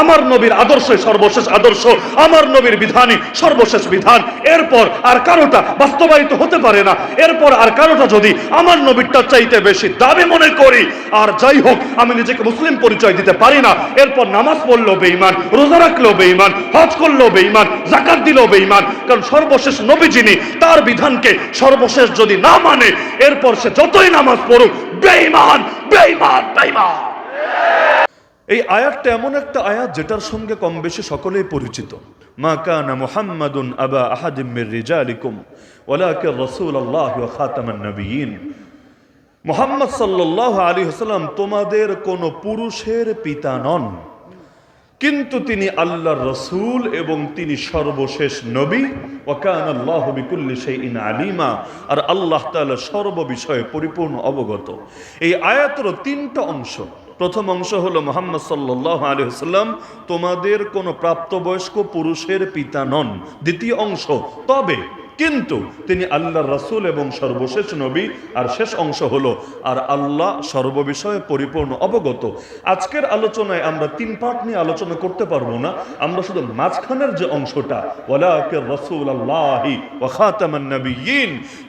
আমার নবীর আদর্শই সর্বশেষ আদর্শ, আমার নবীর বিধানই সর্বশেষ বিধান। এরপর আর কারোটা বাস্তবায়িত হতে পারে না। এরপর আর কারোটা যদি আমার নবীরটা চাইতে বেশি দাবি মনে করি, আর যাই হোক, আমি নিজেকে মুসলিম পরিচয় দিতে পারি না। এরপর নামাজ পড়লেও বেঈমান, রোজা রাখলেও বেঈমান, হজ করলেও বেঈমান জাকাত দিলেও বেঈমান, কারণ সর্বশেষ নবী যিনি তার বিধানকে সর্বশেষ যদি না মানে এরপর সে যতই নামাজ পড়ুক, বেঈমান বেঈমান বেঈমান। এই আয়াতটা এমন একটা আয়াত যেটার সঙ্গে কম বেশি সকলেই পরিচিত। মা কানা মুহাম্মাদুন আবা আহাদিম মির রিজালিকুম, ওয়ালাকিন রাসূলুল্লাহ ওয়া খাতামান নবিয়িন। মুহাম্মদ সাল্লাল্লাহু আলাইহি ওয়াসাল্লাম তোমাদের কোন পুরুষের পিতা নন, কিন্তু তিনি আল্লাহর রসুল এবং তিনি সর্বশেষ নবী। ওয়াকান আল্লাহ বিকুল্লি শাইইন আলিমা, আর আল্লাহ তাআলা সর্ব বিষয়ে পরিপূর্ণ অবগত। এই আয়াতের তিনটা অংশ। প্রথম অংশ হলো মোহাম্মদ সাল্লাহ আলহিহাল্লাম তোমাদের কোনো প্রাপ্তবয়স্ক পুরুষের পিতা নন। দ্বিতীয় অংশ, তবে কিন্তু তিনি আল্লাহর রাসূল এবং সর্বশেষ নবী, আর শেষ অংশ হলো। আর আল্লাহ সর্ববিষয়ে পরিপূর্ণ অবগত। আজকের আলোচনায় আমরা তিন পার্ট নিয়ে আলোচনা করতে পারব না। আমরা শুধু মাঝখানের যে অংশটা রসুল আল্লাহি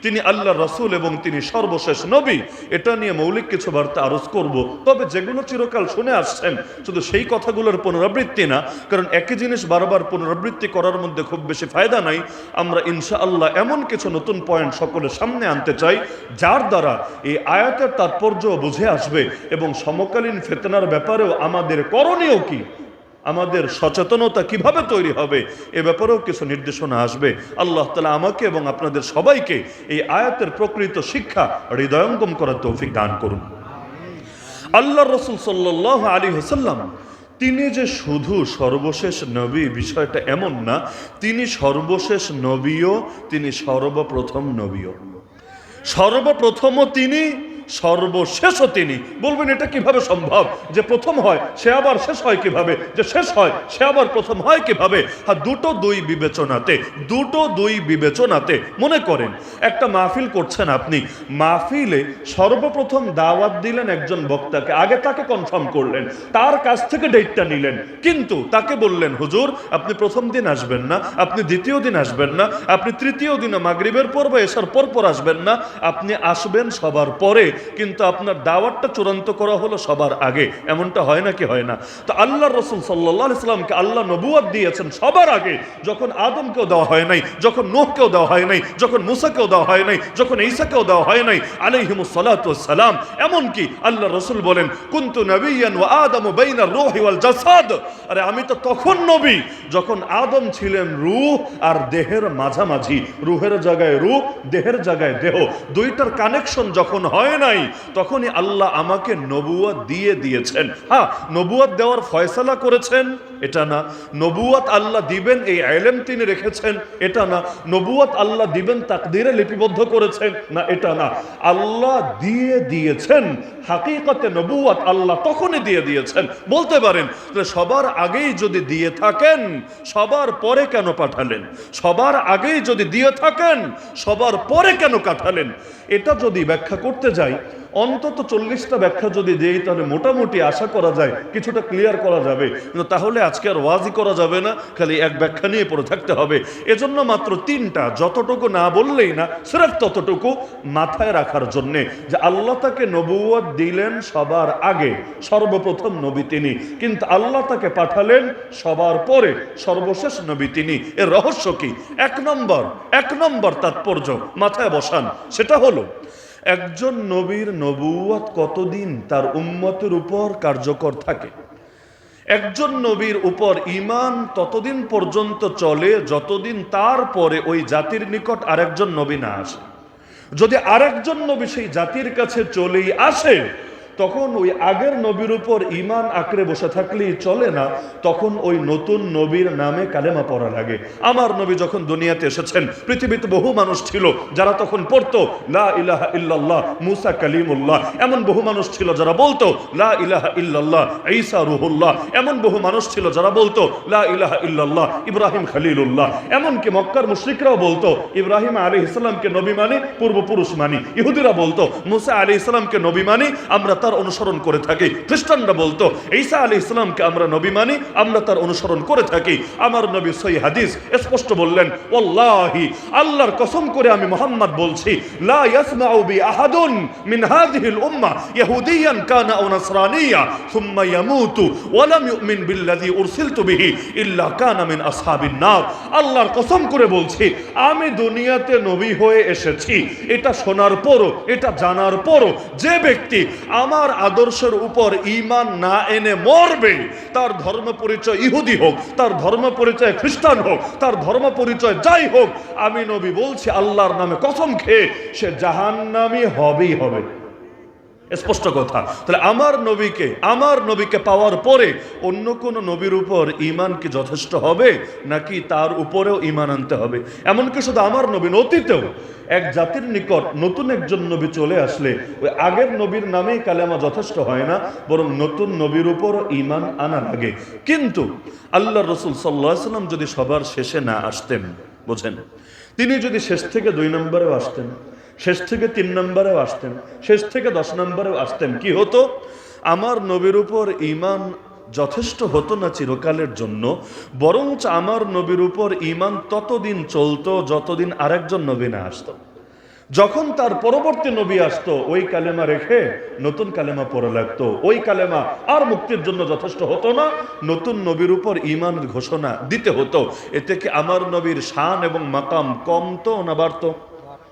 তিনি আল্লাহ রসুল এবং তিনি সর্বশেষ নবী, এটা নিয়ে মৌলিক কিছু বার্তা আরজ করব। তবে যেগুলো চিরকাল শুনে আসছেন, শুধু সেই কথাগুলোর পুনরাবৃত্তি না, কারণ একই জিনিস বারবার পুনরাবৃত্তি করার মধ্যে খুব বেশি ফায়দা নাই। আমরা ইনশা আল্লাহ এমন কিছু নতুন পয়েন্ট সকলের সামনে আনতে চাই, যার দ্বারা এই আয়াতের তাৎপর্য বুঝে আসবে এবং সমকালীন ফেতনার ব্যাপারেও আমাদের করণীয় কি? আমাদের সচেতনতা কীভাবে তৈরি হবে? এ ব্যাপারেও কিছু নির্দেশনা আসবে। আল্লাহ তালা আমাকে এবং আপনাদের সবাইকে এই আয়াতের প্রকৃত শিক্ষা, হৃদয়ঙ্গম করার তৌফিক দান করুন। আল্লাহ রসুল সাল্লাহ আলী হাসাল্লাম তিনি যে শুধু সর্বশেষ নবী বিষয়টা এমন না, তিনি সর্বশেষ নবীও, তিনি সর্বপ্রথম নবীও। সর্বপ্রথমও তিনি সর্বশেষও তিনি। বলবেন, এটা কীভাবে সম্ভব যে প্রথম হয়, সে আবার শেষ হয় কীভাবে? যে শেষ হয়, সে আবার প্রথম হয় কীভাবে? আর দুটো দুই বিবেচনাতে, দুটো দুই বিবেচনাতে মনে করেন, একটা মাহফিল করছেন আপনি, মাহফিলে সর্বপ্রথম দাওয়াত দিলেন একজন বক্তাকে, আগে তাকে কনফার্ম করলেন, তার কাছ থেকে ডেটটা নিলেন, কিন্তু তাকে বললেন, হুজুর, আপনি প্রথম দিন আসবেন না, আপনি দ্বিতীয় দিন আসবেন না, আপনি তৃতীয় দিনে মাগরিবের পর বা এসার পর পর আসবেন না, আপনি আসবেন সবার পরে কিন্তু আপনার দাওয়াতটা চূড়ান্ত করা হলো সবার আগে। এমনটা হয় নাকি হয় না? তো আল্লাহ রসুল সাল্লাহ ইসলামকে আল্লাহ নবুয়াদ দিয়েছেন সবার আগে। যখন আদমকেও দেওয়া হয় নাই, যখন নোহকেও দেওয়া হয় নাই, যখন মুসাকেও দেওয়া হয় নাই, যখন ঈসাকেও দেওয়া হয় নাই আলাইহিমুসালাম এমনকি আল্লাহ রসুল বলেন, কুন্তু নবিয়ান ও আদম বাইনা রোহি ওয়াল জাসাদ। আরে আমি তো তখন নবী, যখন আদম ছিলেন রূহ আর দেহের মাঝামাঝি। রুহের জায়গায় রূহ দেহের জায়গায় দেহ। দুইটার কানেকশন যখন হয় নাই, তখনই আল্লাহ আমাকে নবুয়াত দিয়ে দিয়েছেন। হ্যাঁ নবুয়াত দেওয়ার ফয়সালা করেছেন? এটা না। নবুয়াত আল্লাহ দিবেন, এই আইলেম তিনি রেখেছেন, এটা না। নবুয়াত আল্লাহ দিবেন, তাকদিরে লিপিবদ্ধ করেছেন, না, এটা না। আল্লাহ দিয়ে দিয়েছেন, হাকিকতে নবুয়াত আল্লাহ তখনই দিয়ে দিয়েছেন। বলতে পারেন সবার আগেই যদি দিয়ে থাকেন, সবার পরে কেন পাঠালেন? সবার আগেই যদি দিয়ে থাকেন, সবার পরে কেন কাঠালেন? এটা যদি ব্যাখ্যা করতে যাই অন্তত চল্লিশটা ব্যাখ্যা যদি দেই, তাহলে মোটামুটি আশা করা যায় কিছুটা ক্লিয়ার করা যাবে। কিন্তু তাহলে আজকে আর ওয়াজই করা যাবে না, খালি এক ব্যাখ্যা নিয়ে পড়ে থাকতে হবে। এজন্য মাত্র তিনটা, যতটুকু না বললেই না সিরেফ ততটুকু মাথায় রাখার জন্যে যে আল্লাহ তাকে নবুয়াদ দিলেন সবার আগে, সর্বপ্রথম নবী তিনি। কিন্তু আল্লাহ তাকে পাঠালেন সবার পরে, সর্বশেষ নবী তিনি। এর রহস্য কি? এক নম্বর এক নম্বর তাৎপর্য মাথায় বসান, সেটা হলো একজন নবীর নবুয়াত কতদিন তার উম্মতের উপর কার্যকর থাকে? একজন নবীর উপর ইমান ততদিন পর্যন্ত চলে যতদিন তারপরে ওই জাতির নিকট আরেকজন নবী না আসে। যদি আরেকজন নবী সেই জাতির কাছে চলেই আসে তখন ওই আগের নবীর উপর ইমান আঁকড়ে বসে থাকলেই চলে না, তখন ওই নতুন নবীর নামে কালেমা পড়া লাগে। আমার নবী যখন দুনিয়াতে এসেছেন, পৃথিবীতে বহু মানুষ ছিল, যারা তখন পড়তো, লা ইলাহা ইল্লাল্লাহ, মুসা কালিমুল্লাহ। এমন বহু মানুষ ছিল যারা বলতো, লা ইলাহা ইল্লাল্লাহ, ঈসা রুহুল্লাহ। এমন বহু মানুষ ছিল যারা বলতো, লা ইলাহা ইল্লাল্লাহ, ইব্রাহিম খলিলুল্লাহ। এমনকি মক্কার মুশরিকরাও বলতো, ইব্রাহিম আলী ইসলামকে নবী মানি, পূর্বপুরুষ মানি। ইহুদিরা বলতো, মুসা আলী ইসলামকে নবী মানি, আমরা তার অনুসরণ করে থাকি। খ্রিস্টানরা বলতো, ঈসা আলী ইসলামকে আমরা নবী মানি, আমরা তার অনুসরণ করে থাকি। আমার নবী সই হাদিস স্পষ্ট বললেন ওল্লাহি আল্লাহর কসম করে আমি মোহাম্মদ বলছি, আমি দুনিয়াতে নবী হয়ে এসেছি। এটা শোনার পরও, এটা জানার পরও যে ব্যক্তি আমার আদর্শের উপর ইমান না এনে মরবে, তার ধর্ম পরিচয় ইহুদি হোক, তার ধর্ম পরিচয় খ্রিস্টান হোক, তার ধর্ম পরিচয় যাই হোক, আমি নবী বলছি, আল্লাহর নামে কসম খেয়ে সে জাহান্নামি হবেই হবে। স্পষ্ট কথা। তাহলে আমার নবীকে আমার নবীকে পাওয়ার পরে অন্য কোন নবীর উপর ইমান কি যথেষ্ট হবে? নাকি তার উপরেও ইমান আনতে হবে? এমনকি শুধু আমার নবী অতীতেও। এক জাতির নিকট নতুন একজন নবী চলে আসলে ওই আগের নবীর নামেই কালেমা যথেষ্ট হয় না, বরং নতুন নবীর উপর ইমান আনা লাগে কিন্তু আল্লাহ রসুল সাল্লাহ সাল্লাম যদি সবার শেষে না আসতেন, বোঝেন? তিনি যদি শেষ থেকে দুই নম্বরেও আসতেন শেষ থেকে তিন নম্বরেও আসতেন, শেষ থেকে দশ নম্বরেও আসতেন। কি হতো? আমার নবীর উপর ইমান যথেষ্ট হতো না চিরকালের জন্য, বরঞ্চ আমার নবীর উপর ইমান ততদিন চলতো যতদিন আরেকজন নবী না আসতো। যখন তার পরবর্তী নবী আসতো, ওই কালেমা রেখে নতুন কালেমা পড়া লাগতো। ওই কালেমা আর মুক্তির জন্য যথেষ্ট হতো না, নতুন নবীর উপর ইমানের ঘোষণা দিতে হতো। এতে কি আমার নবীর শান এবং মাকাম কমতো না বাড়তো?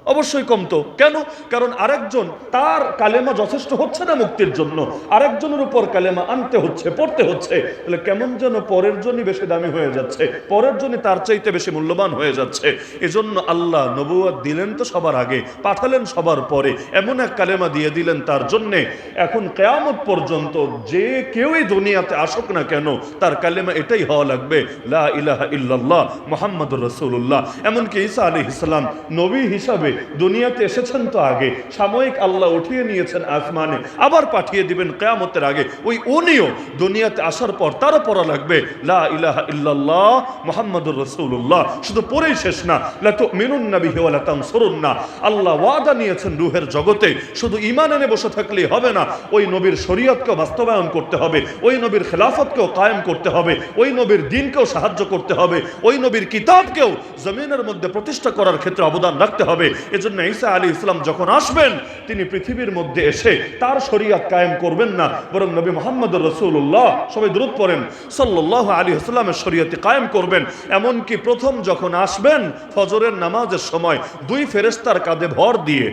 অবশ্যই কমতো কেন? কারণ আরেকজন, তার কালেমা যথেষ্ট হচ্ছে না মুক্তির জন্য। আরেকজনের উপর কালেমা আনতে হচ্ছে, পড়তে হচ্ছে। তাহলে কেমন যেন পরের জনই বেশি দামি হয়ে যাচ্ছে। পরের জনই তার চাইতে বেশি মূল্যবান হয়ে যাচ্ছে। এজন্য আল্লাহ নবুয়াদ দিলেন তো সবার আগে, পাঠালেন সবার পরে। এমন এক কালেমা দিয়ে দিলেন তার জন্যে, এখন কেয়ামত পর্যন্ত যে কেউই দুনিয়াতে আসুক না কেন, তার কালেমা এটাই হওয়া লাগবে, লা ইলাহা ইল্লাল্লাহ মোহাম্মদুর রসুল্লাহ এমনকি ঈসা আলী ইসলাম নবী হিসাবে দুনিয়াতে এসেছেন তো আগে। সাময়িক আল্লাহ উঠিয়ে নিয়েছেন আসমানে, আবার পাঠিয়ে দিবেন কেয়ামতের আগে। ওই উনিও দুনিয়াতে আসার পর তারও পড়া লাগবে। লা ইলাহা ইল্লাল্লাহ মোহাম্মদুর রসুল্লাহ শুধু পড়েই শেষ না। লাতু মিনুন নবী হেওয়ালা সরুন না আল্লাহ ওয়াদা নিয়েছেন রুহের জগতে। শুধু ইমান এনে বসে থাকলেই হবে না। ওই নবীর শরীয়তকেও বাস্তবায়ন করতে হবে। ওই নবীর খেলাফতকেও কায়েম করতে হবে। ওই নবীর দিনকেও সাহায্য করতে হবে। ওই নবীর কিতাবকেও জমিনের মধ্যে প্রতিষ্ঠা করার ক্ষেত্রে অবদান রাখতে হবে। এজন্য ঈসা আলী ইসলাম যখন আসবেন, তিনি পৃথিবীর মধ্যে এসে তার শরীয়ত কায়েম করবেন না, বরং নবী মোহাম্মদ রসুল্লাহ সবাই দূরত পড়েন সাল্লাহ আলী ইসলামের শরীয়তে কায়েম করবেন। এমনকি প্রথম যখন আসবেন, ফজরের নামাজের সময় দুই ফেরেস্তার কাঁধে ভর দিয়ে,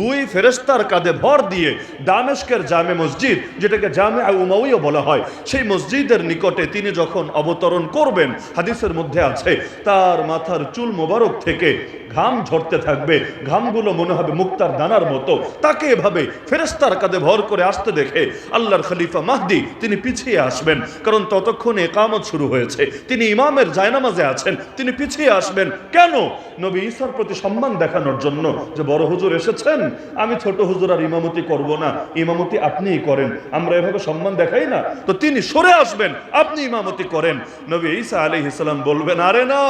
দুই ফেরেস্তার কাঁধে ভর দিয়ে দামেস্কের জামে মসজিদ, যেটাকে জামে উমাউইও বলা হয়, সেই মসজিদের নিকটে তিনি যখন অবতরণ করবেন, হাদিসের মধ্যে আছে, তার মাথার চুল মোবারক থেকে ঘাম ঝরতে থাকবে ঘামগুলো মনে হবে মুক্তার দানার মতো। তাকে এভাবে ফেরেস্তার কাঁধে ভর করে আসতে দেখে আল্লাহর খলিফা মাহদি তিনি পিছিয়ে আসবেন, কারণ ততক্ষণে একামত শুরু হয়েছে। তিনি ইমামের জায়নামাজে আছেন, তিনি পিছিয়ে আসবেন। কেন? নবী ঈসার প্রতি সম্মান দেখানোর জন্য যে বড় হুজুর এসেছেন। আমি ছোট হুজুর আর ইমামতি করব না, ইমামতি আপনিই করেন, আমরা এভাবে সম্মান দেখাই না। তো তিনি সরে আসবেন, আপনি ইমামতি করেন। নবী ঈসা আলী ইসলাম বলবেন, আরে না,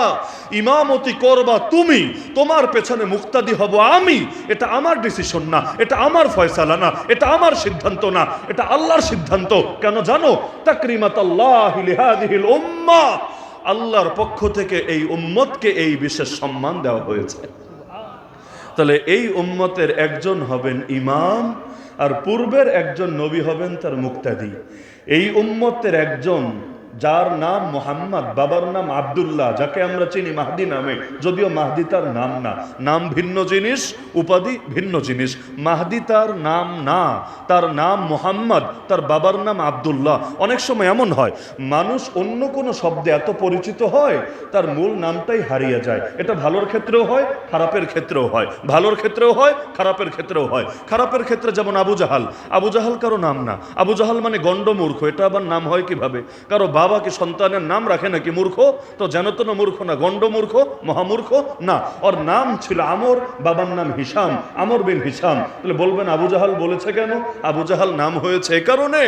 ইমামতি করবা তুমি, তোমার পেছনে মুক্তাদি হব আমি, এটা আমার ডিসিশন না, এটা আমার ফয়সালা না, এটা আমার সিদ্ধান্ত না, এটা আল্লাহর সিদ্ধান্ত। কেন জানো? তাকরিমাত আল্লাহর পক্ষ থেকে এই উম্মতকে এই বিশেষ সম্মান দেওয়া হয়েছে। তাহলে এই উম্মতের একজন হবেন ইমাম, আর পূর্বের একজন নবী হবেন তার মুক্তাদি। এই উম্মতের একজন যার নাম মোহাম্মদ, বাবার নাম আব্দুল্লাহ, যাকে আমরা চিনি মাহদি নামে, যদিও মাহদি তার নাম না। নাম ভিন্ন জিনিস, উপাধি ভিন্ন জিনিস। মাহদি তার নাম না, তার নাম মোহাম্মদ, তার বাবার নাম আব্দুল্লাহ। অনেক সময় এমন হয়, মানুষ অন্য কোনো শব্দে এত পরিচিত হয়, তার মূল নামটাই হারিয়ে যায়। এটা ভালোর ক্ষেত্রেও হয়, খারাপের ক্ষেত্রেও হয়। ভালোর ক্ষেত্রেও হয়, খারাপের ক্ষেত্রেও হয়। খারাপের ক্ষেত্রে যেমন আবু জাহাল আবু জাহাল কারও নাম না। আবু জাহাল মানে গণ্ডমূর্খ, এটা আবার নাম হয় কীভাবে? কারও বাপ বাবা কি সন্তানের নাম রাখে নাকি মূর্খ? তো যেন তেন মূর্খ না, গণ্ড মূর্খ, মহামূর্খ, না। ওর নাম ছিল আমর, বাবার নাম হিসাম, আমর বিন হিসাম। তাহলে বলবেন, আবু জাহাল বলেছে কেন? আবু জাহাল নাম হয়েছে এ কারণে।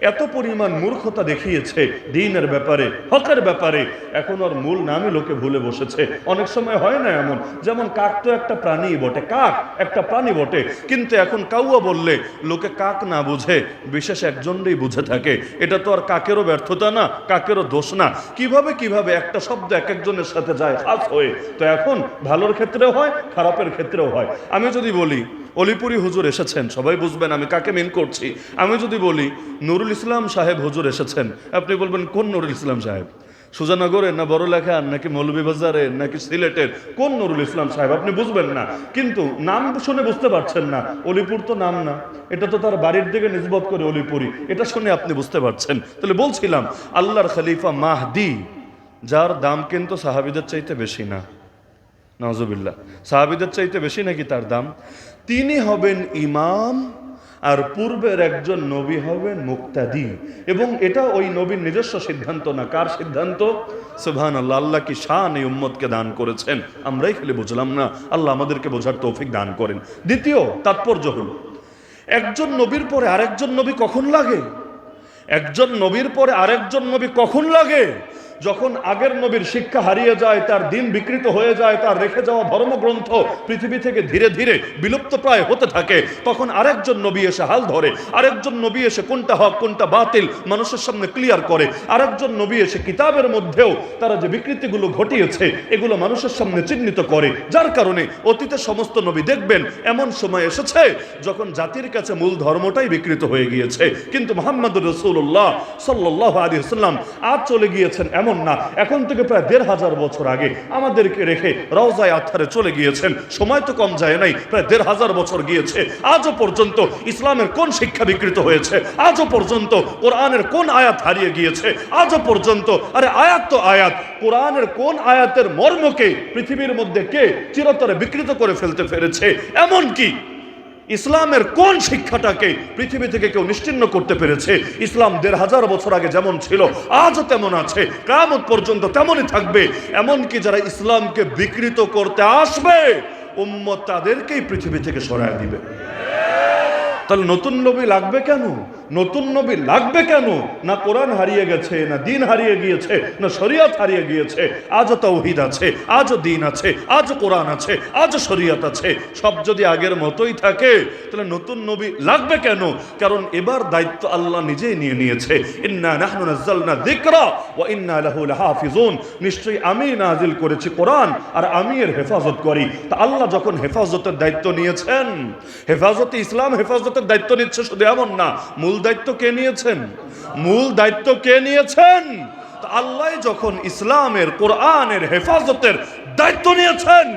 এত পরিমাণ মূর্খতা দেখিয়েছে দিনের ব্যাপারে, হকের ব্যাপারে। এখন ওর মূল নামই লোকে ভুলে বসেছে। অনেক সময় হয় না এমন, যেমন কাক তো একটা প্রাণী বটে, কাক একটা প্রাণী বটে। কিন্তু এখন কাউয়া বললে, লোকে কাক না বুঝে, বিশেষ একজনই বুঝে থাকে। এটা তো আর কাকেরও ব্যর্থতা না। কাকেরও দোষ না। কীভাবে কীভাবে একটা শব্দ এক একজনের সাথে যায় হাস হয়ে, তো এখন ভালোর ক্ষেত্রেও হয়, খারাপের ক্ষেত্রেও হয়। আমি যদি বলি, অলিপুরি হুজুর এসেছেন, সবাই বুঝবেন আমি কাকে মিন করছি। আমি যদি বলি, নুরুল ইসলাম সাহেব হুজুর এসেছেন, আপনি বলবেন, কোন নুরুল ইসলাম সাহেব? সুজানগরের না বড়লেখার নাকি মৌলভীবাজারের নাকি সিলেটের কোন নুরুল ইসলাম সাহেব আপনি বুঝবেন না। কিন্তু নাম শুনে বুঝতে পারছেন না, অলিপুর তো নাম না। এটা তো তার বাড়ির দিকে নিজবত করে অলিপুরি। এটা শুনে আপনি বুঝতে পারছেন। তাহলে বলছিলাম, আল্লাহর খালিফা মাহদি, যার দাম কিন্তু সাহাবিদের চাইতে বেশি না। নজবিল্লা সাহাবিদের চাইতে বেশি নাকি তার দাম? তিনি হবেন ইমাম আর পূর্বের একজন নবী হবেন মুক্তাদি। এবং এটা ওই নবীর নিজস্ব সিদ্ধান্ত না। কার সিদ্ধান্ত? সুবহান আল্লাহ আল্লাহ কি শান এই উম্মতকে দান করেছেন? আমরাই খালি বুঝলাম না। আল্লাহ আমাদেরকে বোঝার তৌফিক দান করেন। দ্বিতীয়, তাৎপর্য হল, একজন নবীর পরে আরেকজন নবী কখন লাগে? একজন নবীর পরে আরেকজন নবী কখন লাগে? যখন আগের নবীর শিক্ষা হারিয়ে যায়, তার দিন বিকৃত হয়ে যায়, তার রেখে যাওয়া ধর্মগ্রন্থ পৃথিবী থেকে ধীরে ধীরে বিলুপ্ত প্রায় হতে থাকে, তখন আরেকজন নবী এসে হাল ধরে, আরেকজন নবী এসে কোনটা হক, কোনটা বাতিল মানুষের সামনে ক্লিয়ার করে, আরেকজন নবী এসে কিতাবের মধ্যেও তারা যে বিকৃতিগুলো ঘটিয়েছে, এগুলো মানুষের সামনে চিহ্নিত করে, যার কারণে অতীতে সমস্ত নবী দেখবেন, এমন সময় এসেছে যখন জাতির কাছে মূল ধর্মটাই বিকৃত হয়ে গিয়েছে, কিন্তু মোহাম্মদ রসুল্লাহ সাল্লাহ আলী সাল্লাম আজ চলে গিয়েছেন এমন না। এখন থেকে প্রায় দেড় হাজার বছর আগে আমাদেরকে রেখে রওজায় আথারে চলে গিয়েছেন। সময় তো কম যায় নাই, প্রায় দেড় হাজার বছর গিয়েছে। আজও পর্যন্ত ইসলামের কোন শিক্ষা বিকৃত হয়েছে? আজও পর্যন্ত কোরআনের কোন আয়াত হারিয়ে গিয়েছে? আজও পর্যন্ত, আরে আয়াত তো আয়াত, কোরআনের কোন আয়াতের মর্মকে পৃথিবীর মধ্যে কে চিরতরে বিকৃত করে ফেলতে পেরেছে? এমন কি? ইসলামের কোন শিক্ষাটাকে পৃথিবী থেকে কেউ নিশ্চিন্ন করতে পেরেছে? ইসলাম দেড় হাজার বছর আগে যেমন ছিল, আজও তেমন আছে। কামত পর্যন্ত তেমনই থাকবে। এমনকি যারা ইসলামকে বিকৃত করতে আসবে, উম্মত তাদেরকেই পৃথিবী থেকে সরায় দিবে। তাহলে নতুন নবী লাগবে কেন? নতুন নবী লাগবে কেন? না কোরআন হারিয়ে গেছে, না দিন হারিয়ে গিয়েছে, না শরিয়ত হারিয়ে গিয়েছে। আজও তৌহিদ আছে, আজও দিন আছে, আজও কোরআন আছে, আজও শরিয়ত আছে। সব যদি আগের মতোই থাকে, তাহলে নতুন নবী লাগবে কেন? কারণ এবার দায়িত্ব আল্লাহ নিজেই নিয়ে নিয়েছে। ইন্না নাহনু নাযালনা যিকরা ওয়া ইন্না লাহু লাহাফিজুন। নিশ্চয়ই আমি নাজিল করেছি কোরআন আর আমি এর হেফাজত করি। তা আল্লাহ যখন হেফাজতের দায়িত্ব নিয়েছেন, হেফাজতে ইসলাম হেফাজতের দায়িত্ব নিচ্ছে শুধু এমন না, মূল দায়িত্ব কে নিয়েছেন? মূল দায়িত্ব কে নিয়েছেন? আল্লাহ যখন ইসলামের, কোরআনের হেফাজতের দায়িত্ব নিয়েছেন,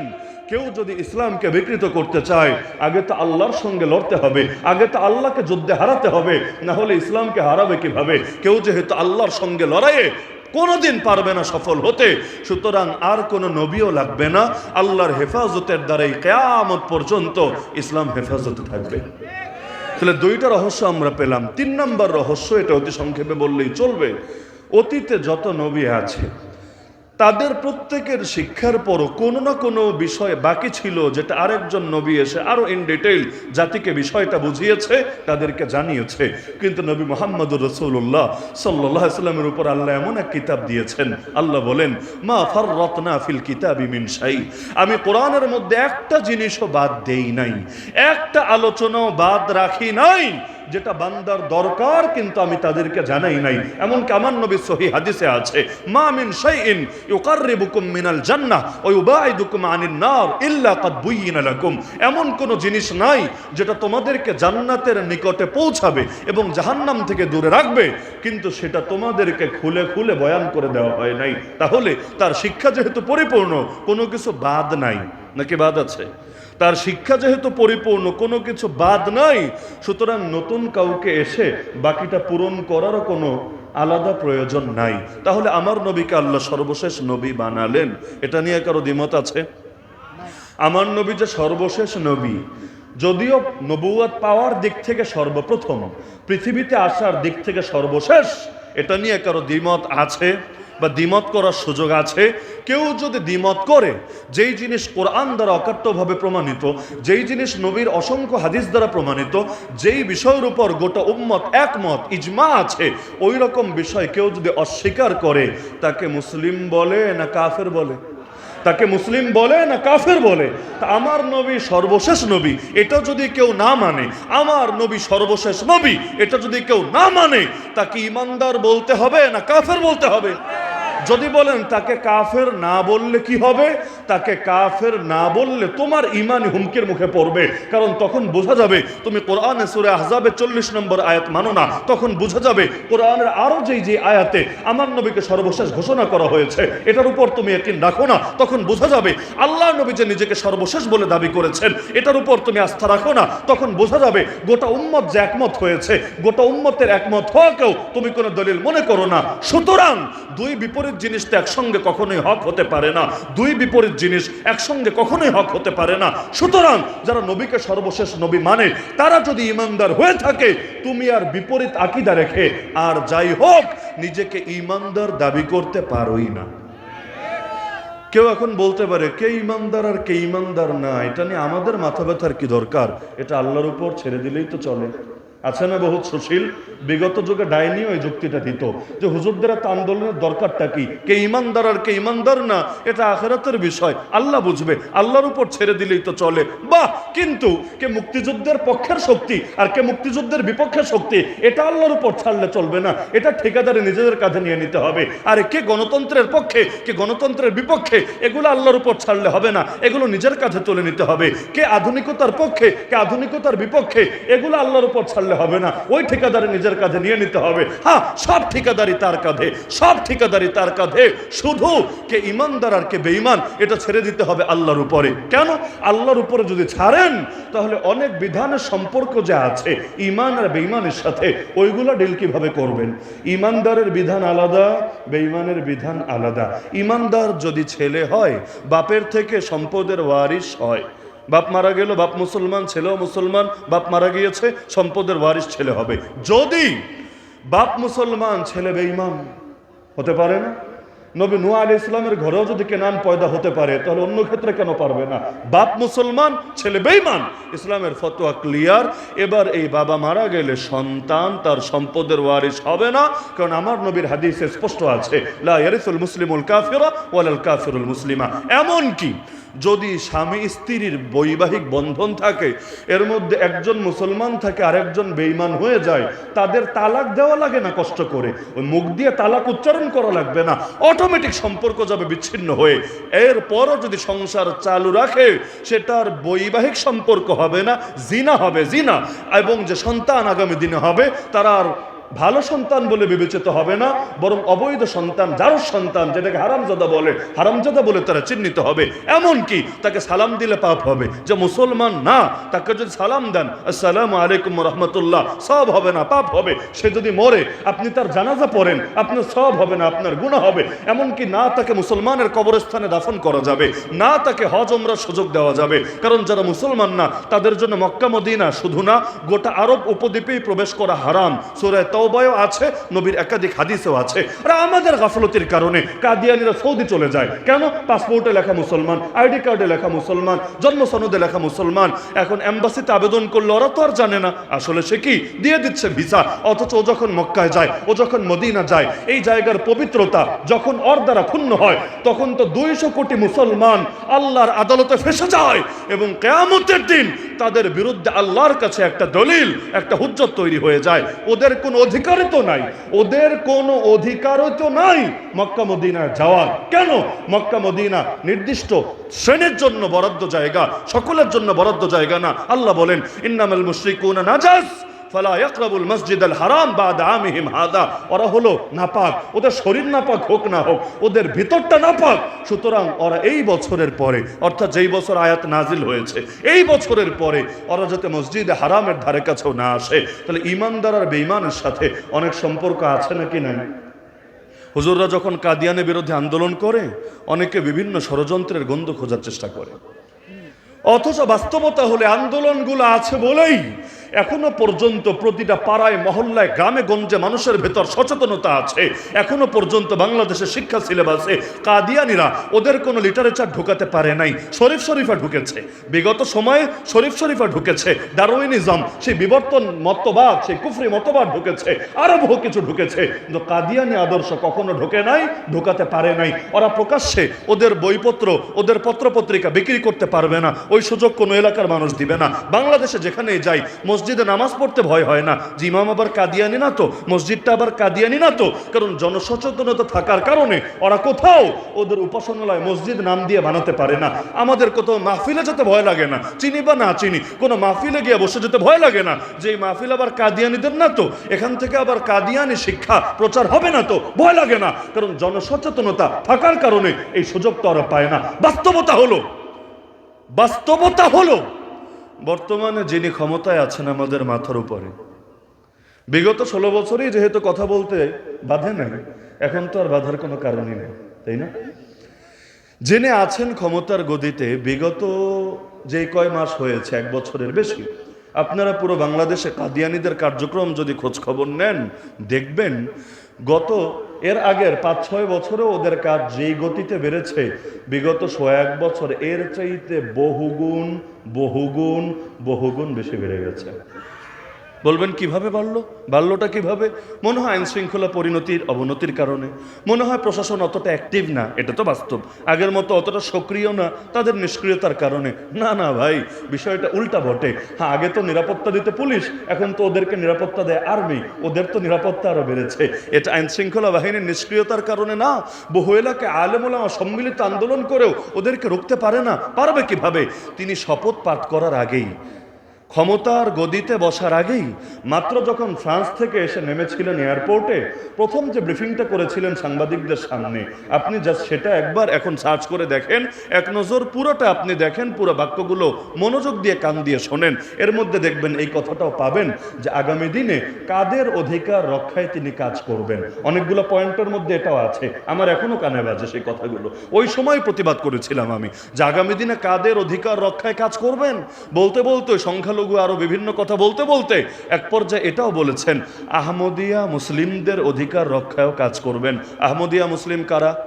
কেউ যদি ইসলামকে বিকৃত করতে চায়, আগে তো আল্লাহর সঙ্গে লড়তে হবে, আগে তো আল্লাহকে যুদ্ধে হারাতে হবে, না হলে ইসলামকে হারাবে কীভাবে? কেউ যেহেতু আল্লাহর সঙ্গে লড়াইয়ে কোনোদিন পারবে না সফল হতে, সুতরাং আর কোনো নবীও লাগবে না, আল্লাহর হেফাজতের দ্বারাই কেয়ামত পর্যন্ত ইসলাম হেফাজতে থাকবে। তাহলে দুইটা রহস্য আমরা পেলাম। তিন নম্বর রহস্য, এটা অতি সংক্ষেপে বললেই চলবে। অতীতে যত নবী আছে তাদের প্রত্যেকের শিক্ষার পরও কোনো না কোনো বিষয় বাকি ছিল যেটা আরেকজন নবী এসে আরও ইন ডিটেইল জাতিকে বিষয়টা বুঝিয়েছে, তাদেরকে জানিয়েছে। কিন্তু নবী মোহাম্মদুর রসুল্লাহ সাল্লাহ সাল্লামের উপর আল্লাহ এমন এক কিতাব দিয়েছেন। আল্লাহ বলেন, মা ফার রত্না ফিল কিতাবি মিন শাই। আমি কোরআনের মধ্যে একটা জিনিসও বাদ দেই নাই, একটা আলোচনাও বাদ রাখি নাই যেটা বান্দার দরকার কিন্তু আমি তাদেরকে জানাই নাই। এমনকি আমার নবী সহি হাদিসে আছে, মা মিন শাইইন ইউকাররিবুকুম মিনাল জান্নাহ ওয়া ইউবাইদুকুম আনিন নার ইল্লা কাদ বুয়িনা লাকুম। এমন কোন জিনিস নাই যেটা তোমাদেরকে জান্নাতের নিকটে পৌঁছাবে এবং জাহান্নাম থেকে দূরে রাখবে, কিন্তু সেটা তোমাদেরকে খুলে খুলে বয়ান করে দেওয়া হয় নাই। তাহলে তার শিক্ষা যেহেতু পরিপূর্ণ, কোনো কিছু বাদ নাই। নাকি বাদ আছে? তার শিক্ষা যেহেতু পরিপূর্ণ, কোনো কিছু বাদ নাই, সুতরাং নতুন কাউকে এসে বাকিটা পূরণ করারও কোনো আলাদা প্রয়োজন নাই। তাহলে আমার নবীকে আল্লাহ সর্বশেষ নবী বানালেন, এটা নিয়ে কারও দ্বিমত আছে? আমার নবী যে সর্বশেষ নবী, যদিও নবুয়াত পাওয়ার দিক থেকে সর্বপ্রথম, পৃথিবীতে আসার দিক থেকে সর্বশেষ, এটা নিয়ে কারও দ্বিমত আছে? বা দ্বিমত করার সুযোগ আছে? কেউ যদি দ্বিমত করে, যেই জিনিস কোরআন দ্বারা অকাট্যভাবে প্রমাণিত, যেই জিনিস নবীর অসংখ্য হাদিস দ্বারা প্রমাণিত, যেই বিষয়ের উপর গোটা উম্মত একমত, ইজমা আছে, ওই রকম বিষয় কেউ যদি অস্বীকার করে, তাকে মুসলিম বলে না কাফের বলে? তাকে মুসলিম বলে না কাফের বলে? তা আমার নবী সর্বশেষ নবী, এটা যদি কেউ না মানে আমার নবী সর্বশেষ নবী, এটা যদি কেউ না মানে তাকে ইমানদার বলতে হবে না কাফের বলতে হবে? যদি বলেন, তাকে কাফের না বললে কি হবে? তাকে কাফের না বললে তোমার ইমান হুমকির মুখে পড়বে। কারণ তখন বোঝা যাবে, তুমি কোরআনে সুরে আহজাবের চল্লিশ নম্বর আয়াত মানো না। তখন বোঝা যাবে, কোরআনের আরও যেই যে আয়াতে আমার নবীকে সর্বশেষ ঘোষণা করা হয়েছে, এটার উপর তুমি একদিন রাখো না। তখন বোঝা যাবে আল্লাহ নবী যে নিজেকে সর্বশেষ বলে দাবি করেছেন, এটার উপর তুমি আস্থা রাখো না। তখন বোঝা যাবে, গোটা উম্মত যে একমত হয়েছে, গোটা উম্মতের একমত হওয়াকেও তুমি কোনো দলিল মনে করো না। সুতরাং দুই বিপরীত জিনিস তো একসঙ্গে কখনোই হক হতে পারে না। দুই বিপরীত জিনিস একসঙ্গে কখনোই হক হতে পারে না। সুতরাং যারা নবীকে সর্বশেষ নবী মানে তারা যদি ইমানদার হয়ে থাকে, তুমি আর বিপরীত আকিদা রেখে আর যাই হোক, নিজেকে ইমানদার দাবি করতে পারোই না। কেউ এখন বলতে পারে, কে ইমানদার আর কে ইমানদার না? এটা নিয়ে আমাদের মাথা ব্যথার কি দরকার? এটা আল্লাহর উপর ছেড়ে দিলেই তো চলে। আছে না বহুত সুশীল? বিগত যুগে ডাইনিও এই যুক্তিটা দিত। যে হুজুরদের এত আন্দোলনের দরকারটা কি? কে ইমানদার আর কে ইমানদার না? এটা আখেরাতের বিষয়। আল্লাহ বুঝবে। আল্লাহর উপর ছেড়ে দিলেই তো চলে। বাহ! কিন্তু কে মুক্তিযুদ্ধের পক্ষের শক্তি আর কে মুক্তিযুদ্ধের বিপক্ষের শক্তি, এটা আল্লাহর উপর ছাড়লে চলবে না। এটা ঠিকাদারে নিজেদের কাঁধে নিয়ে নিতে হবে। আর কে গণতন্ত্রের পক্ষে, কে গণতন্ত্রের বিপক্ষে, এগুলো আল্লাহর উপর ছাড়লে হবে না। এগুলো নিজের কাছে তুলে নিতে হবে। কে আধুনিকতার পক্ষে, কে আধুনিকতার বিপক্ষে, এগুলো আল্লাহর উপর ছাড়লে হবে না। ওই ঠিকাদারি নিজের কাঁধে নিয়ে নিতে হবে। হ্যাঁ সব ঠিকাদারি তার কাঁধে, সব ঠিকাদারি তার কাঁধে। শুধু কে ইমানদার আর কে বেঈমান, এটা ছেড়ে দিতে হবে আল্লাহর উপরে। কেন? আল্লাহর উপরে যদি ছাড়েন, তাহলে অনেক বিধানের সম্পর্ক যে আছে ইমান আর বেঈমানের সাথে, ওইগুলো ডিল কীভাবে করবেন? ইমানদারের বিধান আলাদা, বেঈমানের বিধান আলাদা। ইমানদার যদি ছেলে হয়, বাপের থেকে সম্পদের ওয়ারিশ হয় বাপ মারা গেল, বাপ মুসলমান, ছেলেও মুসলমান, বাপ মারা গিয়েছে, সম্পদের ওয়ারিস ছেলে হবে। যদি বাপ মুসলমান, ছেলে বেঈমান হতে পারে না? নবী নুয়া আলী ইসলামের ঘরেও যদি কেনান পয়দা হতে পারে, তাহলে অন্য ক্ষেত্রে কেন পারবে না? বাপ মুসলমান, ছেলে বেঈমান। ইসলামের ফতোয়া ক্লিয়ার এবার এই বাবা মারা গেলে সন্তান তার সম্পদের ওয়ারিস হবে না, কারণ আমার নবীর হাদিসে স্পষ্ট আছে, লা ইয়ারিসুল মুসলিমুল কাফিরা ওয়ালাল কাফিরুল মুসলিমা। এমন কি যদি স্বামী স্ত্রীর বৈবাহিক বন্ধন থাকে, এর মধ্যে একজন মুসলমান থাকে, আরেকজন বেঈমান হয়ে যায়, তাদের তালাক দেওয়া লাগে না কষ্ট করে। ওই মুখ দিয়ে তালাক উচ্চারণ করা লাগবে না। অটোমেটিক সম্পর্ক যাবে বিচ্ছিন্ন হয়ে। এরপরও যদি সংসার চালু রাখে, সেটার বৈবাহিক সম্পর্ক হবে না, জিনা হবে, জিনা। এবং যে সন্তান আগামী দিনে হবে, তারা আর ভালো সন্তান বলে বিবেচিত হবে না, বরং অবৈধ সন্তান যার সন্তান, যেটাকে হারামজাদা বলে হারামজাদা বলে তারা চিহ্নিত হবে। এমন কি তাকে সালাম দিলে পাপ হবে। যে মুসলমান না, তাকে যদি সালাম দেন, আসসালামু আলাইকুম রহমতুল্লাহ সব হবে না, পাপ হবে। সে যদি মরে, আপনি তার জানাজা পড়েন, আপনার সব হবে না, আপনার গুণা হবে। এমনকি না তাকে মুসলমানের কবরস্থানে দাফন করা যাবে, না তাকে হজ ওমরার সুযোগ দেওয়া যাবে। কারণ যারা মুসলমান না, তাদের জন্য মক্কা, মদিনা শুধু না, গোটা আরব উপদ্বীপেই প্রবেশ করা হারাম। সুরায় তওবায়ও আছে, নবীর একাধিক হাদিসেও আছে। আর আমাদের গাফলতির কারণে কাদিয়ানিরা সৌদি চলে যায়। কেন? পাসপোর্টে লেখা মুসলমান, আইডি কার্ডে লেখা মুসলমান, জন্ম সনদে লেখা মুসলমান। এখন এম্বাসিতে আবেদন করলে ওরা তো আর জানে না। আসলে সে কি? দিয়ে দিচ্ছে ভিসা। অথচ ও যখন মক্কায় যায়, ও যখন মদিনা যায়, এই জায়গার পবিত্রতা যখন ওর দ্বারা ক্ষুণ্ণ হয়, তখন তো দুইশো কোটি মুসলমান আল্লাহর আদালতে ফেসে যায় এবং কেয়ামতের দিন তাদের বিরুদ্ধে আল্লাহর কাছে একটা দলিল, একটা হুজ্জত তৈরি হয়ে যায়। ওদের কোনো অধিকারই তো নাই। ওদের কোনো অধিকারও তো নাই মক্কা মদিনা যাওয়ার। কেন? মক্কা মদিনা নির্দিষ্ট শ্রেণির জন্য বরাদ্দ জায়গা, সকলের জন্য বরাদ্দ জায়গা না। আল্লাহ বলেন, ইন্নামাল মুশরিকুনা নাজাস। ফালা ইয়াকরাবুল মসজিদ আল হারাম বাদ আমিহিম হাদা। ওরা হলো নাপাক। ওদের শরীর নাপাক হোক না হোক, ওদের ভিতরটা নাপাক। সুতরাং ওরা এই বছরের পরে, অর্থাৎ যেই বছর আয়াত নাজিল হয়েছে, এই বছরের পরে ওরা যাতে মসজিদে হারামের ধারে কাছেও না আসে। তাহলে ইমানদার আর বেঈমানের সাথে অনেক সম্পর্ক আছে নাকি নাই? হুজুররা যখন কাদিয়ানের বিরুদ্ধে আন্দোলন করে, অনেকে বিভিন্ন ষড়যন্ত্রের গন্ধ খোঁজার চেষ্টা করে। অথচ বাস্তবতা হলে আন্দোলনগুলো আছে বলেই এখনও পর্যন্ত প্রতিটা পাড়ায়, মহল্লায়, গ্রামে, গঞ্জে মানুষের ভেতর সচেতনতা আছে। এখনও পর্যন্ত বাংলাদেশের শিক্ষা সিলেবাসে কাদিয়ানিরা ওদের কোনো লিটারেচার ঢুকাতে পারে নাই। শরীফ শরীফা ঢুকেছে। বিগত সময়ে শরীফ শরীফা ঢুকেছে। ডারোইনিজম সেই বিবর্তন মতবাদ, সেই কুফরি মতবাদ ঢুকেছে। আরও বহু কিছু ঢুকেছে। কিন্তু কাদিয়ানি আদর্শ কখনো ঢুকে নাই, ঢুকাতে পারে নাই। ওরা প্রকাশ্যে ওদের বইপত্র, ওদের পত্রপত্রিকা বিক্রি করতে পারবে না। ওই সুযোগ কোনো এলাকার মানুষ দিবে না। বাংলাদেশে যেখানেই যাই মসজিদে নামাজ পড়তে ভয় হয় না। যে ইমাম আবার কাদিয়ানি না তো? মসজিদটা আবার কাদিয়ানি না তো? কারণ জনসচেতনতা থাকার কারণে ওরা কোথাও ওদের উপাসনালয় মসজিদ নাম দিয়ে বানাতে পারে না। আমাদের কোথাও মাহফিলে যেতে ভয় লাগে না। চিনি বা না চিনি, কোনো মাহফিলে গিয়ে বসে যেতে ভয় লাগে না। যে এই মাহফিল আবার কাদিয়ানিদের না তো? এখান থেকে আবার কাদিয়ানি শিক্ষা প্রচার হবে না তো? ভয় লাগে না। কারণ জনসচেতনতা থাকার কারণে এই সুযোগটা ওরা পায় না। বাস্তবতা হলো। বাস্তবতা হলো বর্তমানে যিনি ক্ষমতায় আছেন আমাদের মাথার উপরে। বিগত ষোলো বছরই যেহেতু কথা বলতে বাধে নাই, এখন তো আর বাধার কোনো কারণই নেই, তাই না? যিনি আছেন ক্ষমতার গদিতে বিগত যে কয় মাস হয়েছে, এক বছরের বেশি, আপনারা পুরো বাংলাদেশে কাদিয়ানিদের কার্যক্রম যদি খোঁজ খবর নেন, দেখবেন গত এর আগের পাঁচ, ছয় বছরে ওদের কাজ যেই গতিতে বেড়েছে, বিগত এক বছর, এর চাইতে বহুগুণ বহুগুণ বহুগুণ বেশি বেড়ে গেছে। বলবেন কীভাবে বাড়ল? বাড়লোটা কীভাবে? মনে হয় আইন শৃঙ্খলা পরিণতির অবনতির কারণে। মনে হয় প্রশাসন অতটা অ্যাক্টিভ না, এটা তো বাস্তব। আগের মতো অতটা সক্রিয় না, তাদের নিষ্ক্রিয়তার কারণে। না না, ভাই, বিষয়টা উল্টা বটে। হ্যাঁ আগে তো নিরাপত্তা দিতে পুলিশ, এখন তো ওদেরকে নিরাপত্তা দেয় আর্মি ওদের তো নিরাপত্তা আরও বেড়েছে। এটা আইন শৃঙ্খলা বাহিনীর নিষ্ক্রিয়তার কারণে না। বহু এলাকায় আলেমোলামা সম্মিলিত আন্দোলন করেও ওদেরকে রুখতে পারে না। পারবে কীভাবে? তিনি শপথ পাঠ করার আগেই। ক্ষমতার গদিতে বসার আগেই, মাত্র যখন ফ্রান্স থেকে এসে নেমেছিলেন এয়ারপোর্টে, প্রথম যে ব্রিফিংটা করেছিলেন সাংবাদিকদের সামনে, আপনি জাস্ট সেটা একবার এখন সার্চ করে দেখেন, এক নজর পুরোটা আপনি দেখেন, পুরো বাক্যগুলো মনোযোগ দিয়ে কান দিয়ে শোনেন, এর মধ্যে দেখবেন এই কথাটাও পাবেন যে আগামী দিনে কাদের অধিকার রক্ষায় তিনি কাজ করবেন। অনেকগুলো পয়েন্টের মধ্যে এটাও আছে, আমার এখনও কানে বাজে সেই কথাগুলো। ওই সময় প্রতিবাদ করেছিলাম আমি, যে আগামী দিনে কাদের অধিকার রক্ষায় কাজ করবেন? বলতে বলতে সংখ্যালঘু আরও বিভিন্ন কথা বলতে বলতে এক পর্যায়ে এটাও বলেছেন, আহমদিয়া মুসলিমদের অধিকার রক্ষায়ও কাজ করবেন। আহমদিয়া মুসলিম কারা?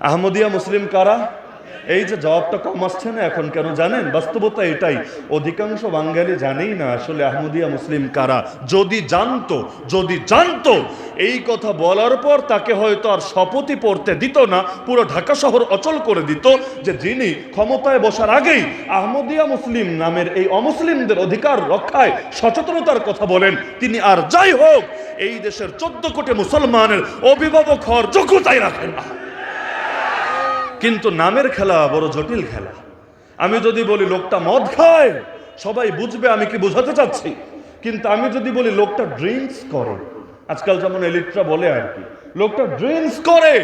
আহমদিয়া মুসলিম কারা? এই যে জবাবটা কম আসছে না এখন কেন জানেন? বাস্তবতা এটাই। অধিকাংশ বাঙালি জানেই না আসলে আহমদিয়া মুসলিম কারা। যদি জানতো যদি জানতো, এই কথা বলার পর তাকে হয়তো আর শপথই পড়তে দিত না, পুরো ঢাকা শহর অচল করে দিত যে যিনি ক্ষমতায় বসার আগেই আহমদিয়া মুসলিম নামের এই অমুসলিমদের অধিকার রক্ষায় সচেতনতার কথা বলেন। তিনি আর যাই হোক, এই দেশের চোদ্দ কোটি মুসলমানের অভিভাবক হওয়ার যোগ্যতাই রাখেন না। কিন্তু নামের খেলা বড় জটিল খেলা। আমি যদি বলি লোকটা মদ খায়, সবাই বুঝবে আমি কি বোঝাতে চাচ্ছি। কিন্তু আমি যদি বলি লোকটা ড্রিঙ্কস করে, আজকাল যেমন এলিটরা বলে আর কি, লোকটা ড্রিঙ্কস করে।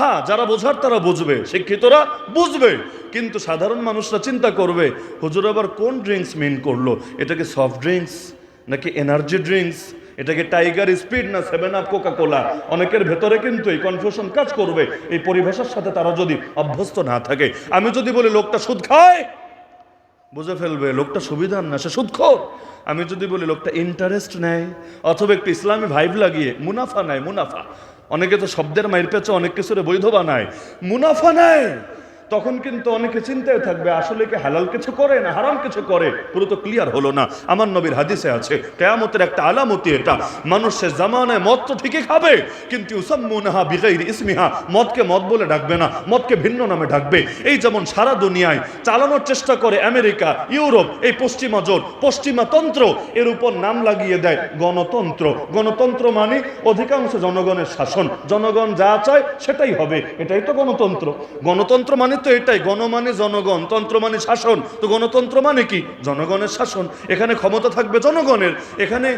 হ্যাঁ যারা বোঝার তারা বুঝবে, শিক্ষিতরা বুঝবে, কিন্তু সাধারণ মানুষরা চিন্তা করবে, হুজুর আবার কোন ড্রিঙ্কস মিন করল? এটাকে সফট ড্রিঙ্কস নাকি এনার্জি ড্রিঙ্কস? এটাকে টাইগার স্পিড না সেভেন আপ কোকা কোলা অনেকের ভেতরে কিন্তু এই কনফিউশন কাজ করবে। এই পরিভাষার সাথে তারা যদি অভ্যস্ত না থাকে। আমি যদি বলি, লোকটা সুদ খায়? বুঝে ফেলবে, লোকটা সুবিধার না, সে সুদখোর। আমি যদি বলি, লোকটা ইন্টারেস্ট নেয়, অথবা একটু ইসলামী ভাইব লাগিয়ে, মুনাফা নেয়, মুনাফা। অনেকে তো শব্দের মাইর পেছে অনেক কিছুরে বৈধ বানায়। মুনাফা নেয়! তখন কিন্তু অনেকে চিন্তায় থাকবে, আসলে কি হালাল কিছু করে না হারাম কিছু করে? পুরো তো ক্লিয়ার হলো না। আমার নবীর হাদিসে আছে, কেয়ামতের একটা আলামতি এটা। মানুষের জামানায় মদ তো ঠিকই খাবে, কিন্তু উসাম্মুনাহা বিগাইর ইসমিহা, মদকে মদ বলে ডাকবে না, মদকে ভিন্ন নামে ডাকবে। এই যেমন সারা দুনিয়ায় চালানোর চেষ্টা করে আমেরিকা, ইউরোপ, এই পশ্চিমা জোট, পশ্চিমা তন্ত্র, এর উপর নাম লাগিয়ে দেয় গণতন্ত্র। গণতন্ত্র মানে অধিকাংশ জনগণের শাসন। জনগণ যা চায় সেটাই হবে, এটাই তো গণতন্ত্র। গণতন্ত্র মানে তো এটাই গণ মানে জনগণ তন্ত্র মানে শাসন। তো গণতন্ত্র মানে কি? জনগণের শাসন। এখানে ক্ষমতা থাকবে জনগণের। এখানে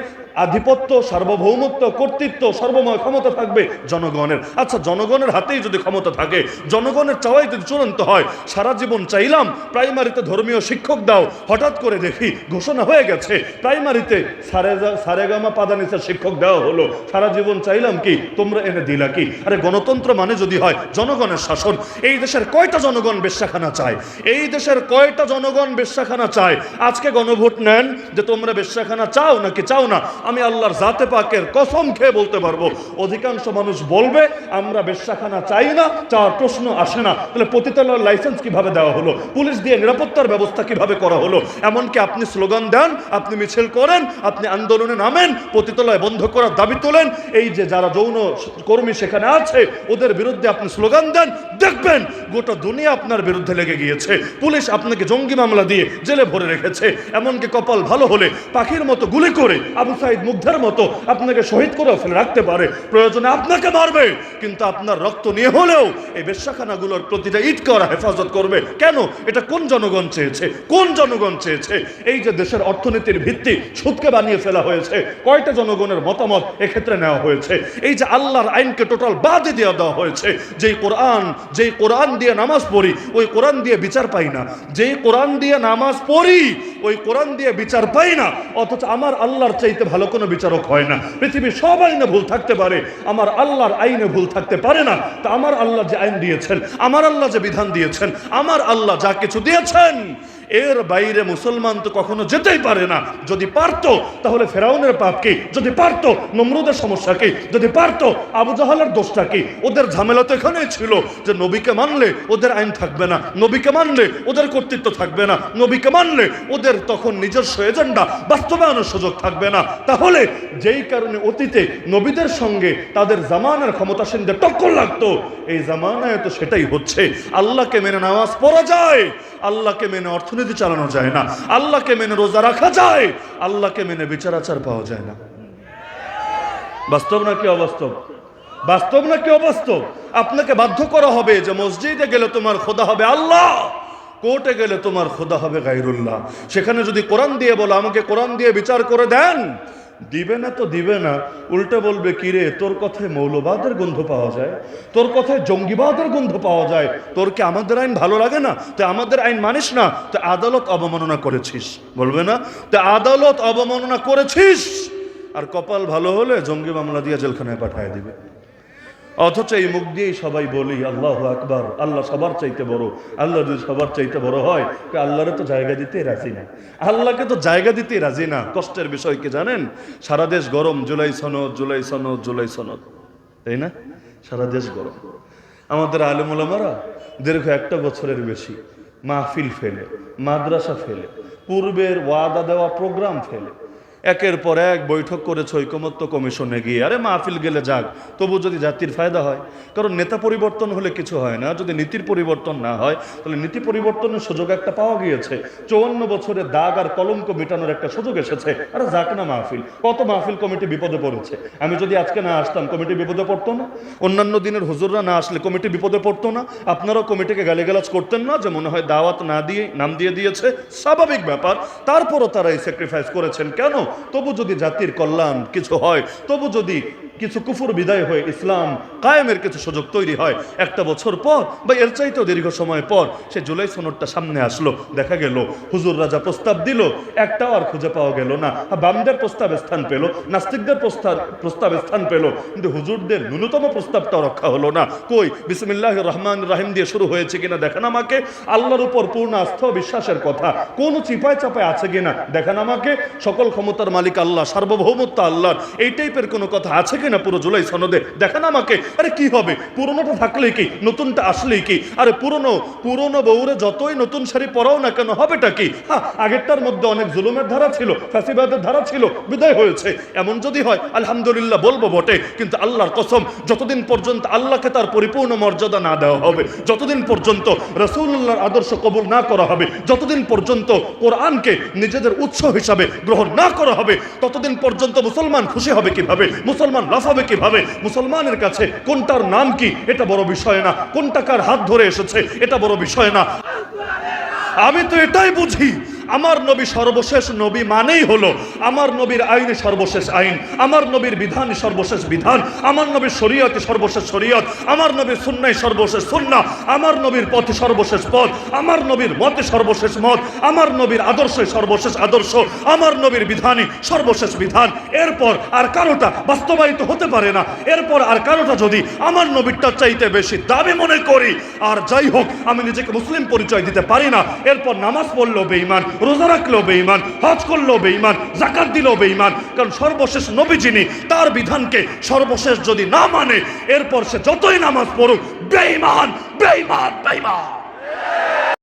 আধিপত্য, সার্বভৌমত্ব, কর্তৃত্ব, সর্বময় ক্ষমতা থাকবে জনগণের। আচ্ছা জনগণের হাতেই যদি ক্ষমতা থাকে, জনগণের চাওয়াই যদি চূড়ান্ত হয়, সারা জীবন চাইলাম প্রাইমারিতে ধর্মীয় শিক্ষক দাও, হঠাৎ করে দেখি ঘোষণা হয়ে গেছে, প্রাইমারিতে সারেগা সারেগামা পাদানিসের শিক্ষক দেওয়া হলো। সারা জীবন চাইলাম কি, তোমরা এনে দিলা কি? আরে, গণতন্ত্র মানে যদি হয়, জনগণের শাসন। এই দেশের কয়টা জনগণ বেশ্যাখানা চায়? এই দেশের কয়টা জনগণ বেশ্যাখানা চায়? আজকে গণভোট নেন যে তোমরা বেশ্যাখানা চাও নাকি চাও না? আমি আল্লাহর জাতে পাকের কসম খেয়ে বলতে পারব। অধিকাংশ মানুষ বলবে, আমরা বেশ্যাখানা চাই না, চাওয়ার প্রশ্ন আসে না। তাহলে পতিতালয়ের লাইসেন্স কীভাবে দেওয়া হলো? পুলিশ দিয়ে নিরাপত্তার ব্যবস্থা কীভাবে করা হলো? এমনকি আপনি স্লোগান দেন, আপনি মিছিল করেন, আপনি আন্দোলনে নামেন, পতিতালয় বন্ধ করার দাবি তোলেন। এই যে যারা যৌন কর্মী সেখানে আছে, ওদের বিরুদ্ধে আপনি স্লোগান দেন, দেখবেন গোটা দুনিয়া আপনার বিরুদ্ধে লেগে গিয়েছে। পুলিশ আপনাকে জঙ্গি মামলা দিয়ে জেলে ভরে রেখেছে। এমনকি কপাল ভালো হলে পাখির মতো গুলি করে আবু সাইদ মুগ্ধের মতো আপনাকে শহীদ করে ফেলে রাখতে পারে। প্রয়োজনে আপনাকে মারবে। কিন্তু আপনার রক্ত নিয়ে হলেও এই বেশ্যাখানাগুলোর প্রতিটা ইট করা হেফাজত করবে। কেন? এটা কোন জনগণ চেয়েছে? কোন জনগণ চেয়েছে? এই যে দেশের অর্থনীতির ভিত্তি সুদকে বানিয়ে ফেলা হয়েছে, কয়টা জনগণের মতামত এক্ষেত্রে নেওয়া হয়েছে? এই যে আল্লাহর আইনকে টোটাল বাদে দিয়ে দেওয়া হয়েছে, যেই কোরআন যেই কোরআন দিয়ে নামাজ পড়ি, ওই কোরআন দিয়ে বিচার পাই না। যেই কোরআন দিয়ে নামাজ পড়ি, ওই কোরআন দিয়ে বিচার পাই না। অথচ আমার আল্লাহর চাইতে ভালো কোনো বিচারক হয় না। পৃথিবীর সব আইনে ভুল থাকতে পারে। আমার আল্লাহর আইনে ভুল থাকতে পারে না। তা আমার আল্লাহ যে আইন দিয়েছেন, আমার আল্লাহ যে বিধান দিয়েছেন, আমার আল্লাহ যা কিছু দিয়েছেন এর বাইরে মুসলমান তো কখনো যেতেই পারে না। যদি পারতো, তাহলে ফেরাউনের পাপ কি? যদি পারতো, নমরুদের সমস্যা কি? যদি পারতো, আবু জাহালের দোষটা কি? ওদের ঝামেলা তো এখানেই ছিল যে নবীকে মানলে ওদের আইন থাকবে না, নবীকে মানলে ওদের কর্তৃত্ব থাকবে না, নবীকে মানলে ওদের তখন নিজস্ব এজেন্ডা, বাস্তবায়নের সুযোগ থাকবে না। তাহলে যেই কারণে অতীতে নবীদের সঙ্গে তাদের জামানার ক্ষমতাসীনদের টক্কর লাগতো, এই জামানায় তো সেটাই হচ্ছে। আল্লাহকে মেনে নামাজ পড়া যায় আল্লাহকে মেনে অর্থনীতি চালানো যায় না। আল্লাহকে মেনে রোজা রাখা যায়, আল্লাহকে মেনে বিচার আচার পাওয়া যায় না। বাস্তব নাকি অবাস্তব? বাস্তব নাকি অবাস্তব? আপনাকে বাধ্য করা হবে যে মসজিদে গেলে তোমার খোদা হবে আল্লাহ, কোর্টে গেলে তোমার খোদা হবে গাইরুল্লাহ সেখানে যদি কোরআন দিয়ে বলো, আমাকে কোরআন দিয়ে বিচার করে দেন দিবে না তো দিবে না, উল্টে বলবে, কিরে, তোর কথায় মৌলবাদের গন্ধ পাওয়া যায়? তোর কথায় জঙ্গিবাদের গন্ধ পাওয়া যায়? তোর কি আমাদের আইন ভালো লাগে না? তো আমাদের আইন মানিস না? তো আদালত অবমাননা করেছিস। বলবে না? তো আদালত অবমাননা করেছিস। আর কপাল ভালো হলে জঙ্গি মামলা দিয়ে জেলখানায় পাঠিয়ে দিবে। অথচ এই মুখ দিয়েই সবাই বলি, আল্লাহ আকবার, আল্লাহ সবার চাইতে বড়। আল্লাহ যদি সবার চাইতে বড় হয় আল্লাহরে তো জায়গা দিতে রাজি না। আল্লাহকে তো জায়গা দিতে রাজি না। কষ্টের বিষয় কি জানেন? সারা দেশ গরম, জুলাই সনদ জুলাই সনদ জুলাই সনদ। তাই না? সারা দেশ গরম। আমাদের আলেমুলামারা দীর্ঘ একটা বছরের বেশি মাহফিল ফেলে, মাদ্রাসা ফেলে, পূর্বের ওয়াদা দেওয়া প্রোগ্রাম ফেলে একের পর এক বৈঠক করেছে ঐকমত্য কমিশনে গিয়ে। আরে মাহফিল গেলে যাক, তবু যদি জাতির ফায়দা হয়। কারণ নেতা পরিবর্তন হলে কিছু হয় না, যদি নীতির পরিবর্তন না হয়, তাহলে নীতি পরিবর্তনের সুযোগ একটা পাওয়া গিয়েছে। চৌয়ান্ন বছরে দাগ আর কলঙ্ক মেটানোর একটা সুযোগ এসেছে। আরে যাক না মাহফিল, কত মাহফিল কমিটি বিপদে পড়েছে। আমি যদি আজকে না আসতাম, কমিটি বিপদে পড়তো না। অন্যান্য দিনের হুজুররা না আসলে কমিটি বিপদে পড়তো না। আপনারাও কমিটিকে গালিগালাজ করতেন না যে মনে হয় দাওয়াত না দিয়ে, নাম দিয়ে দিয়েছে। স্বাভাবিক ব্যাপার, তারপরও তারা এই স্যাক্রিফাইস করেছেন। কেন? তবু যদি জাতির কল্যাণ কিছু হয় তবু যদি কিছু কুফুর বিদায় হয়ে ইসলাম কায়েমের কিছু সুযোগ তৈরি হয়। একটা বছর পর বা এর চাইতেও দীর্ঘ সময় পর সে জুলাই সনদটা সামনে আসলো, দেখা গেল, হুজুর রাজা প্রস্তাব দিল, একটাও আর খুঁজে পাওয়া গেল না। বামদের প্রস্তাব স্থান পেল, নাস্তিকদের প্রস্তাব প্রস্তাব স্থান পেল, কিন্তু হুজুরদের ন্যূনতম প্রস্তাবটাও রক্ষা হলো না। কই বিসমিল্লাহ রহমান রাহিম দিয়ে শুরু হয়েছে কিনা দেখান আমাকে? আল্লাহর উপর পূর্ণ আস্থা বিশ্বাসের কথা। কোন চিপায় চাপায় আছে কিনা দেখান আমাকে? সকল ক্ষমতার মালিক আল্লাহ, সার্বভৌমত্ব আল্লাহর। এই টাইপের কোনো কথা আছে কিনা? পুরো জুলাই সনদে? দেখান আমাকে। আরে কি হবে? পুরনোটা থাকলেই কি? নতুনটা আসলেই কি? আরে পুরনো পুরনো বউরে যতই নতুন শাড়ি পরাও না কেন, হবেটা কি? হ্যাঁ আগেরটার মধ্যে অনেক জুলুমের ধারা ছিল, ফ্যাসিবাদের ধারা ছিল, বিদায় হয়েছে। এমন যদি হয়, আলহামদুলিল্লাহ বলব বটে, কিন্তু আল্লাহর কসম, যতদিন পর্যন্ত আল্লাহকে তার পরিপূর্ণ মর্যাদা না দেওয়া হবে, যতদিন পর্যন্ত রসুল্লাহর আদর্শ কবুল না করা হবে, যতদিন পর্যন্ত কোরআনকে নিজেদের উৎস হিসাবে গ্রহণ না করা হবে, ততদিন পর্যন্ত মুসলমান খুশি হবে কীভাবে? মুসলমান লাফাবে কীভাবে? মুসলমানের কাছে কোনটার নাম কি? এটা বড় বিষয় না। কোন টাকার হাত ধরে এসেছে? এটা বড় বিষয় না। আমি তো এটাই বুঝি আমার নবী সর্বশেষ নবী মানেই হলো আমার নবীর আইনে সর্বশেষ আইন, আমার নবীর বিধান সর্বশেষ বিধান, আমার নবীর শরীয়তে সর্বশেষ শরীয়ত, আমার নবীর সুন্নাই সর্বশেষ সুন্না আমার নবীর পথে সর্বশেষ পথ, আমার নবীর মতে সর্বশেষ মত, আমার নবীর আদর্শে সর্বশেষ আদর্শ, আমার নবীর বিধানই সর্বশেষ বিধান। এরপর আর কারোটা বাস্তবায়িত হতে পারে না। এরপর আর কারোটা যদি আমার নবীরটা চাইতে বেশি দাবি মনে করি, আর যাই হোক, আমি নিজেকে মুসলিম পরিচয় দিতে পারি না। এরপর নামাজ পড়লেও বেঈমান। রোজা রাখলেও বেঈমান, হজ করলেও বেঈমান জাকাত দিলেও বেঈমান, কারণ সর্বশেষ নবী যিনি তার বিধানকে সর্বশেষ যদি না মানে এরপর সে যতই নামাজ পড়ুক, বেঈমান বেঈমান বেঈমান।